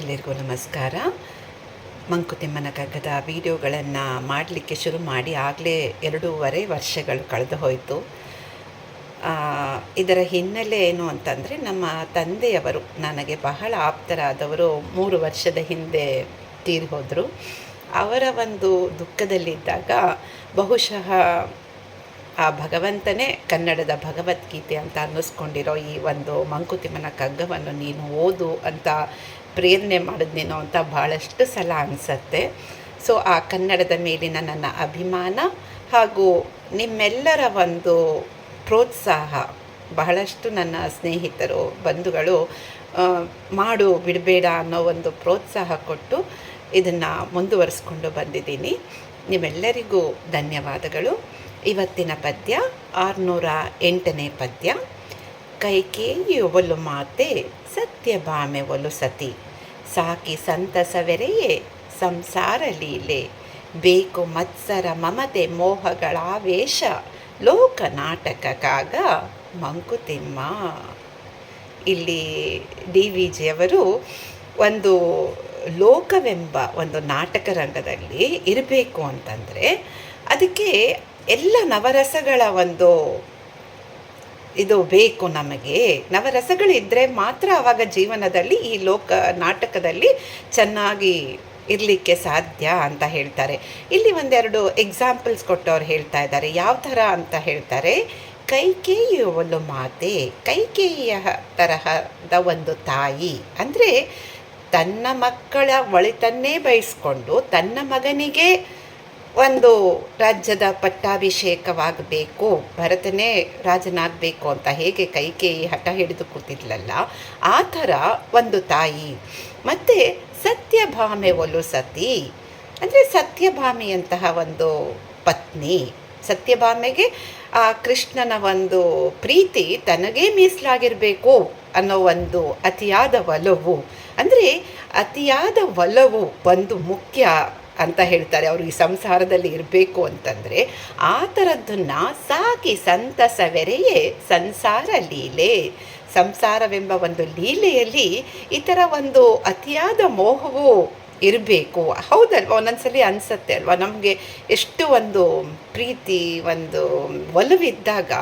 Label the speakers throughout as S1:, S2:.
S1: ಎಲ್ಲರಿಗೂ ನಮಸ್ಕಾರ. ಮಂಕುತಿಮ್ಮನ ಕಗ್ಗದ ವಿಡಿಯೋಗಳನ್ನು ಮಾಡಲಿಕ್ಕೆ ಶುರು ಮಾಡಿ ಆಗಲೇ ಎರಡೂವರೆ ವರ್ಷಗಳು ಕಳೆದು ಹೋಯಿತು. ಇದರ ಹಿನ್ನೆಲೆ ಏನು ಅಂತಂದರೆ ನಮ್ಮ ತಂದೆಯವರು ನನಗೆ ಬಹಳ ಆಪ್ತರಾದವರು ಮೂರು ವರ್ಷದ ಹಿಂದೆ ತೀರಿ ಹೋದರು ಅವರ ಒಂದು ದುಃಖದಲ್ಲಿದ್ದಾಗ ಬಹುಶಃ ಆ ಭಗವಂತನೇ ಕನ್ನಡದ ಭಗವದ್ಗೀತೆ ಅಂತ ಅನ್ನಿಸ್ಕೊಂಡಿರೋ ಈ ಒಂದು ಮಂಕುತಿಮ್ಮನ ಕಗ್ಗವನ್ನು ನೀನು ಓದು ಅಂತ ಪ್ರೇರಣೆ ಮಾಡಿದ್ನೇನೋ ಅಂತ ಭಾಳಷ್ಟು ಸಲ ಅನಿಸತ್ತೆ. ಸೊ ಆ ಕನ್ನಡದ ಮೇಲಿನ ನನ್ನ ಅಭಿಮಾನ ಹಾಗೂ ನಿಮ್ಮೆಲ್ಲರ ಒಂದು ಪ್ರೋತ್ಸಾಹ, ಬಹಳಷ್ಟು ನನ್ನ ಸ್ನೇಹಿತರು, ಬಂಧುಗಳು ಮಾಡು ಬಿಡಬೇಡ ಅನ್ನೋ ಒಂದು ಪ್ರೋತ್ಸಾಹ ಕೊಟ್ಟು ಇದನ್ನು ಮುಂದುವರಿಸ್ಕೊಂಡು ಬಂದಿದ್ದೀನಿ. ನಿಮ್ಮೆಲ್ಲರಿಗೂ ಧನ್ಯವಾದಗಳು. ಇವತ್ತಿನ ಪದ್ಯ ಆರುನೂರ ಎಂಟನೇ ಪದ್ಯ. ಕೈಕೇಯಿ ಒಲು ಮಾತೆ ಸತ್ಯಭಾಮೆ ಒಲು ಸತಿ. ಸಾಕಿ ಸಂತಸವೆರೆಯೇ ಸಂಸಾರ ಲೀಲೆ. ಬೇಕು ಮತ್ಸರ ಮಮತೆ ಮೋಹಗಳಾವೇಶ, ಲೋಕ ನಾಟಕ ಕಾಗ ಮಂಕುತಿಮ್ಮ. ಇಲ್ಲಿ ಡಿ ವಿ ಜಿಯವರು ಒಂದು ಲೋಕವೆಂಬ ಒಂದು ನಾಟಕ ರಂಗದಲ್ಲಿ ಇರಬೇಕು ಅಂತಂದರೆ, ಅದಕ್ಕೆ ಎಲ್ಲ ನವರಸಗಳ ಒಂದು ಇದು ಬೇಕು ನಮಗೆ. ನವರಸಗಳಿದ್ದರೆ ಮಾತ್ರ ಆವಾಗ ಜೀವನದಲ್ಲಿ ಈ ಲೋಕ, ನಾಟಕದಲ್ಲಿ ಚೆನ್ನಾಗಿ ಇರಲಿಕ್ಕೆ ಸಾಧ್ಯ ಅಂತ ಹೇಳ್ತಾರೆ. ಇಲ್ಲಿ ಒಂದೆರಡು ಎಕ್ಸಾಂಪಲ್ಸ್ ಕೊಟ್ಟವ್ರು ಹೇಳ್ತಾ ಇದ್ದಾರೆ. ಯಾವ ಥರ ಅಂತ ಹೇಳ್ತಾರೆ ಕೈಕೇಯಿ ಒಂದು ಮಾತೆ, ಕೈಕೇಯಿಯ ತರಹದ ಒಂದು ತಾಯಿ. ಅಂದರೆ ತನ್ನ ಮಕ್ಕಳ ಒಳಿತನ್ನೇ ಬಯಸ್ಕೊಂಡು ತನ್ನ ಮಗನಿಗೆ ಒಂದು ರಾಜ್ಯದ ಪಟ್ಟಾಭಿಷೇಕವಾಗಬೇಕು, ಭರತನೇ ರಾಜನಾಗಬೇಕು ಅಂತ ಹೇಗೆ ಕೈಕೇಯಿ ಹಠ ಹಿಡಿದು ಕೂತಿದ್ಲಲ್ಲ, ಆ ಥರ ಒಂದು ತಾಯಿ. ಮತ್ತು ಸತ್ಯಭಾಮೆ ಒಲು ಸತಿ, ಅಂದರೆ ಸತ್ಯಭಾಮೆಯಂತಹ ಒಂದು ಪತ್ನಿ. ಸತ್ಯಭಾಮೆಗೆ, ಆ ಕೃಷ್ಣನ ಒಂದು ಪ್ರೀತಿ ತನಗೇ ಮೀಸಲಾಗಿರಬೇಕು ಅನ್ನೋ ಒಂದು ಅತಿಯಾದ ಒಲವು. ಅಂದರೆ ಅತಿಯಾದ ಒಲವು ಒಂದು ಮುಖ್ಯ ಅಂತ ಹೇಳ್ತಾರೆ. ಅವರು ಈ ಸಂಸಾರದಲ್ಲಿ ಇರಬೇಕು ಅಂತಂದರೆ ಆ ಥರದ್ದನ್ನು ಸಾಕಿ ಸಂತಸವೆರೆಯೇ ಸಂಸಾರ ಲೀಲೆ. ಸಂಸಾರವೆಂಬ ಒಂದು ಲೀಲೆಯಲ್ಲಿ ಈ ಥರ ಒಂದು ಅತಿಯಾದ ಮೋಹವು ಇರಬೇಕು. ಹೌದಲ್ವ? ಒಂದೊಂದ್ಸಲಿ ಅನಿಸತ್ತೆ ಅಲ್ವಾ? ನಮಗೆ ಎಷ್ಟು ಒಂದು ಪ್ರೀತಿ, ಒಂದು ಒಲವಿದ್ದಾಗ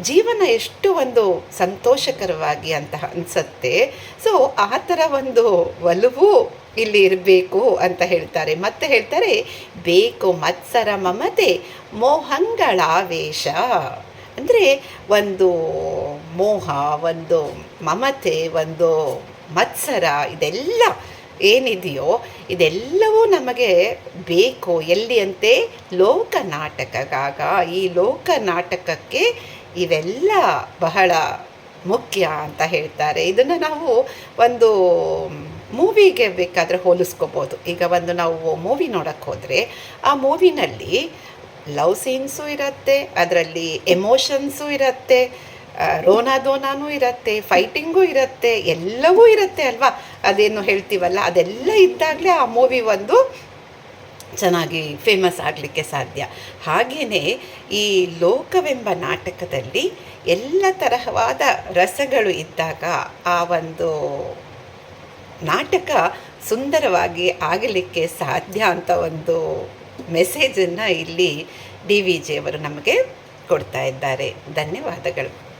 S1: ಜೀವನ ಎಷ್ಟು ಒಂದು ಸಂತೋಷಕರವಾಗಿ ಅಂತ ಅನಿಸತ್ತೆ. ಸೊ ಆ ಥರ ಒಂದು ಒಲವು ಇಲ್ಲಿ ಇರಬೇಕು ಅಂತ ಹೇಳ್ತಾರೆ. ಮತ್ತೆ ಹೇಳ್ತಾರೆ, ಬೇಕು ಮತ್ಸರ ಮಮತೆ ಮೋಹಂಗಳಾವೇಶ ಅಂದರೆ ಒಂದು ಮೋಹ, ಒಂದು ಮಮತೆ, ಒಂದು ಮತ್ಸರ, ಇದೆಲ್ಲ ಏನಿದೆಯೋ ಇದೆಲ್ಲವೂ ನಮಗೆ ಬೇಕು. ಎಲ್ಲಿ ಅಂತೆ ಲೋಕನಾಟಕಗಾಗ ಈ ಲೋಕನಾಟಕಕ್ಕೆ ಇವೆಲ್ಲ ಬಹಳ ಮುಖ್ಯ ಅಂತ ಹೇಳ್ತಾರೆ. ಇದನ್ನು ನಾವು ಒಂದು ಮೂವಿಗೆ ಬೇಕಾದರೆ ಹೋಲಿಸ್ಕೋಬೋದು. ಈಗ ಒಂದು ನಾವು ಮೂವಿ ನೋಡೋಕ್ಕೆ ಹೋದರೆ, ಆ ಮೂವಿನಲ್ಲಿ ಲವ್ ಸೀನ್ಸು ಇರುತ್ತೆ, ಅದರಲ್ಲಿ ಎಮೋಷನ್ಸು ಇರುತ್ತೆ ರೋನಾ ರೋನಾದೋನಾನೂ ಇರುತ್ತೆ, ಫೈಟಿಂಗು ಇರುತ್ತೆ, ಎಲ್ಲವೂ ಇರುತ್ತೆ ಅಲ್ವಾ? ಅದೇನು ಹೇಳ್ತೀವಲ್ಲ, ಅದೆಲ್ಲ ಇದ್ದಾಗಲೇ ಆ ಮೂವಿ ಒಂದು ಚೆನ್ನಾಗಿ ಫೇಮಸ್ ಆಗಲಿಕ್ಕೆ ಸಾಧ್ಯ. ಹಾಗೆಯೇ ಈ ಲೋಕವೆಂಬ ನಾಟಕದಲ್ಲಿ ಎಲ್ಲ ತರಹವಾದ ರಸಗಳು ಇದ್ದಾಗ ಆ ಒಂದು ನಾಟಕ ಸುಂದರವಾಗಿ ಆಗಲಿಕ್ಕೆ ಸಾಧ್ಯ ಅಂತ ಒಂದು ಮೆಸೇಜನ್ನು ಇಲ್ಲಿ ಡಿ ವಿ ಜಿಯವರು ನಮಗೆ ಕೊಡ್ತಾ ಇದ್ದಾರೆ. ಧನ್ಯವಾದಗಳು.